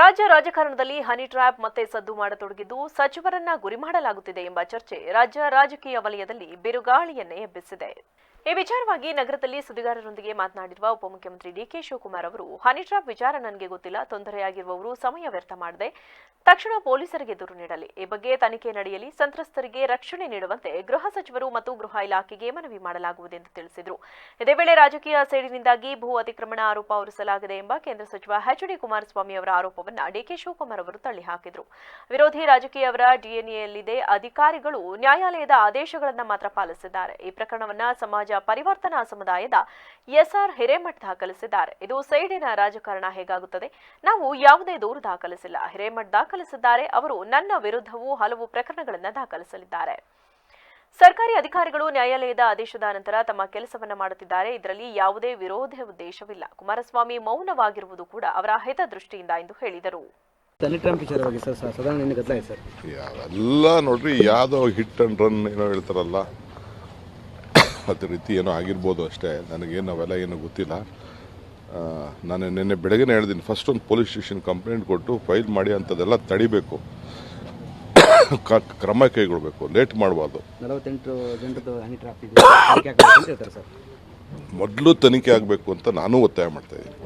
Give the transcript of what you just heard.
ರಾಜ್ಯ ರಾಜಕಾರಣದಲ್ಲಿ honey trap ಮತ್ತೆ ಸದ್ದು ಮಾಡತೊಡಗಿದ್ದು ಸಚಿವರನ್ನ ಗುರಿ ಮಾಡಲಾಗುತ್ತಿದೆ ಎಂಬ ಚರ್ಚೆ ರಾಜ್ಯ ರಾಜಕೀಯ ವಲಯದಲ್ಲಿ ಬಿರುಗಾಳಿಯನ್ನೇ ಎಬ್ಬಿಸಿದೆ. ಈ ವಿಚಾರವಾಗಿ ನಗರದಲ್ಲಿ ಸುದ್ದಿಗಾರರೊಂದಿಗೆ ಮಾತನಾಡಿರುವ ಉಪಮುಖ್ಯಮಂತ್ರಿ ಡಿಕೆ ಶಿವಕುಮಾರ್ ಅವರು, ಹನಿ ವಿಚಾರ ನನಗೆ ಗೊತ್ತಿಲ್ಲ, ತೊಂದರೆಯಾಗಿರುವವರು ಸಮಯ ವ್ಯರ್ಥ ಮಾಡದೆ ತಕ್ಷಣ ಪೊಲೀಸರಿಗೆ ದೂರು ನೀಡಲಿ. ಈ ಬಗ್ಗೆ ತನಿಖೆ ನಡೆಯಲಿ, ಸಂತ್ರಸ್ತರಿಗೆ ರಕ್ಷಣೆ ನೀಡುವಂತೆ ಗೃಹ ಸಚಿವರು ಮತ್ತು ಗೃಹ ಇಲಾಖೆಗೆ ಮನವಿ ಮಾಡಲಾಗುವುದೆಂದು ತಿಳಿಸಿದರು. ಇದೇ ವೇಳೆ ರಾಜಕೀಯ ಸೇಡಿನಿಂದಾಗಿ ಭೂ ಅತಿಕ್ರಮಣ ಆರೋಪ ಹೊರಿಸಲಾಗಿದೆ ಎಂಬ ಕೇಂದ್ರ ಸಚಿವ ಎಚ್ ಡಿ ಕುಮಾರಸ್ವಾಮಿ ಅವರ ಆರೋಪವನ್ನು ಡಿಕೆ ಶಿವಕುಮಾರ್ ಅವರು ತಳ್ಳಿಹಾಕಿದರು. ವಿರೋಧಿ ರಾಜಕೀಯವರ ಡಿಎನ್ಎಯಲ್ಲಿದೆ ಅಧಿಕಾರಿಗಳು ನ್ಯಾಯಾಲಯದ ಆದೇಶಗಳನ್ನು ಮಾತ್ರ ಪಾಲಿಸಿದ್ದಾರೆ. ಈ ಪ್ರಕರಣವನ್ನು ಸಮಾಜ ಪರಿವರ್ತನಾ ಸಮುದಾಯದ ಎಸ್ಆರ್ ಹಿರೇಮಠ್ ದಾಖಲಿಸಿದ್ದಾರೆ. ಇದು ಸೈಡಿನ ರಾಜಕಾರಣ ಹೇಗಾಗುತ್ತದೆ? ನಾವು ಯಾವುದೇ ದೂರು ದಾಖಲಿಸಿಲ್ಲ. ಹಿರೇಮಠ್ ದಾಖಲಿಸಿದ್ದಾರೆ. ಅವರು ನನ್ನ ವಿರುದ್ಧವೂ ಹಲವು ಪ್ರಕರಣಗಳನ್ನು ದಾಖಲಿಸಲಿದ್ದಾರೆ. ಸರ್ಕಾರಿ ಅಧಿಕಾರಿಗಳು ನ್ಯಾಯಾಲಯದ ಆದೇಶದ ನಂತರ ತಮ್ಮ ಕೆಲಸವನ್ನು ಮಾಡುತ್ತಿದ್ದಾರೆ. ಇದರಲ್ಲಿ ಯಾವುದೇ ವಿರೋಧ ಉದ್ದೇಶವಿಲ್ಲ. ಕುಮಾರಸ್ವಾಮಿ ಮೌನವಾಗಿರುವುದು ಕೂಡ ಅವರ ಹಿತದೃಷ್ಟಿಯಿಂದ ಎಂದು ಹೇಳಿದರು. ಎಲ್ಲ ನೋಡ್ರಿ ಯಾವುದೋ ಹಿಟ್ ಅಂಡ್ ರನ್ ಏನೋ ಹೇಳ್ತಾರಲ್ಲ. ಅದೇ ರೀತಿ ಏನೋ ಆಗಿರ್ಬೋದು ಅಷ್ಟೇ. ನನಗೇನು ಅವೆಲ್ಲ ಏನೂ ಗೊತ್ತಿಲ್ಲ. ನಾನು ನಿನ್ನೆ ಬೆಳಗ್ಗೆ ಹೇಳ್ದೀನಿ ಫಸ್ಟ್ ಒಂದು ಪೊಲೀಸ್ ಸ್ಟೇಷನ್ ಕಂಪ್ಲೇಂಟ್ ಕೊಟ್ಟು ಫೈಲ್ ಮಾಡಿ ಅಂಥದ್ದೆಲ್ಲ ತಡಿಬೇಕು. ಕ್ರಮ ಕೈಗೊಳ್ಬೇಕು ಲೇಟ್ ಮಾಡಬಾರ್ದು. ಮೊದಲು ತನಿಖೆ ಆಗಬೇಕು ಅಂತ ನಾನು ಒತ್ತಾಯ ಮಾಡ್ತಾ ಇದ್ದೀನಿ.